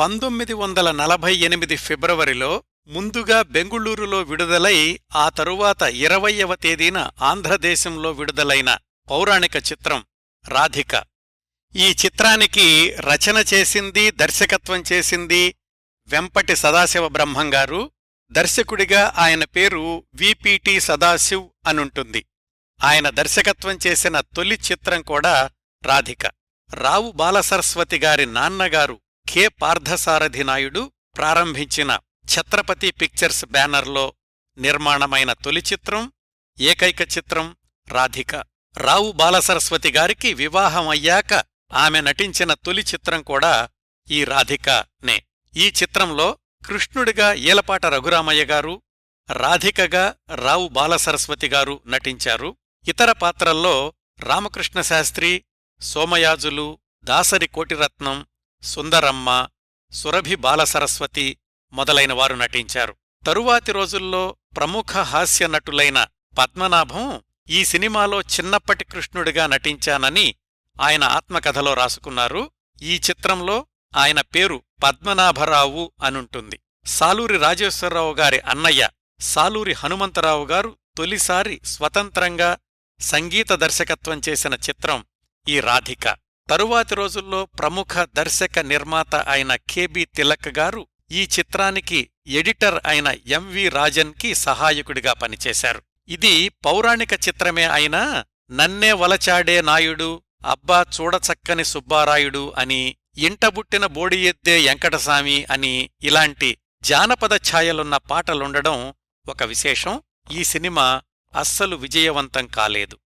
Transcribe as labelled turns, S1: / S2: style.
S1: పంతొమ్మిది వందల నలభై ఎనిమిది ఫిబ్రవరిలో ముందుగా బెంగుళూరులో విడుదలై ఆ తరువాత ఇరవయ్యవ తేదీన ఆంధ్రదేశంలో విడుదలైన పౌరాణిక చిత్రం రాధిక. ఈ చిత్రానికి రచన చేసింది దర్శకత్వం చేసింది వెంపటి సదాశివ బ్రహ్మంగారు. దర్శకుడిగా ఆయన పేరు విపిటి సదాశివ్ అనుంటుంది. ఆయన దర్శకత్వం చేసిన తొలి చిత్రం కూడా రాధిక. రావు బాలసరస్వతి గారి నాన్నగారు కె. పార్థసారథి నాయుడు ప్రారంభించిన ఛత్రపతి పిక్చర్స్ బ్యానర్లో నిర్మాణమైన తొలి చిత్రం ఏకైక చిత్రం రాధిక. రావు బాలసరస్వతి గారికి వివాహం అయ్యాక ఆమె నటించిన తొలి చిత్రం కూడా ఈ రాధికనే. ఈ చిత్రంలో కృష్ణుడిగా ఈలపాట రఘురామయ్య గారు రాధికగా రావు బాలసరస్వతి గారు నటించారు. ఇతర పాత్రల్లో రామకృష్ణ శాస్త్రి సోమయాజులు దాసరి కోటిరత్నం సుందరమ్మ సురభి బాలసరస్వతి మొదలైన వారు నటించారు. తరువాతి రోజుల్లో ప్రముఖ హాస్య నటులైన పద్మనాభం ఈ సినిమాలో చిన్నప్పటి కృష్ణుడిగా నటించానని ఆయన ఆత్మకథలో రాసుకున్నారు. ఈ చిత్రంలో ఆయన పేరు పద్మనాభరావు అనుంటుంది. సాలూరి రాజేశ్వరరావు గారి అన్నయ్య సాలూరి హనుమంతరావు గారు తొలిసారి స్వతంత్రంగా సంగీత దర్శకత్వం చేసిన చిత్రం ఈ రాధిక. తరువాతి రోజుల్లో ప్రముఖ దర్శక నిర్మాత అయిన కెబి తిలక్ గారు ఈ చిత్రానికి ఎడిటర్ అయిన ఎంవి రాజన్కి సహాయకుడిగా పనిచేశారు. ఇది పౌరాణిక చిత్రమే అయినా నన్నే వలచాడే నాయుడు అబ్బా చూడచక్కని సుబ్బారాయుడు అని ఇంటబుట్టిన బోడియెద్దే వెంకటసామి అని ఇలాంటి జానపద ఛాయలున్న పాటలుండడం ఒక విశేషం. ఈ సినిమా అస్సలు విజయవంతం కాలేదు.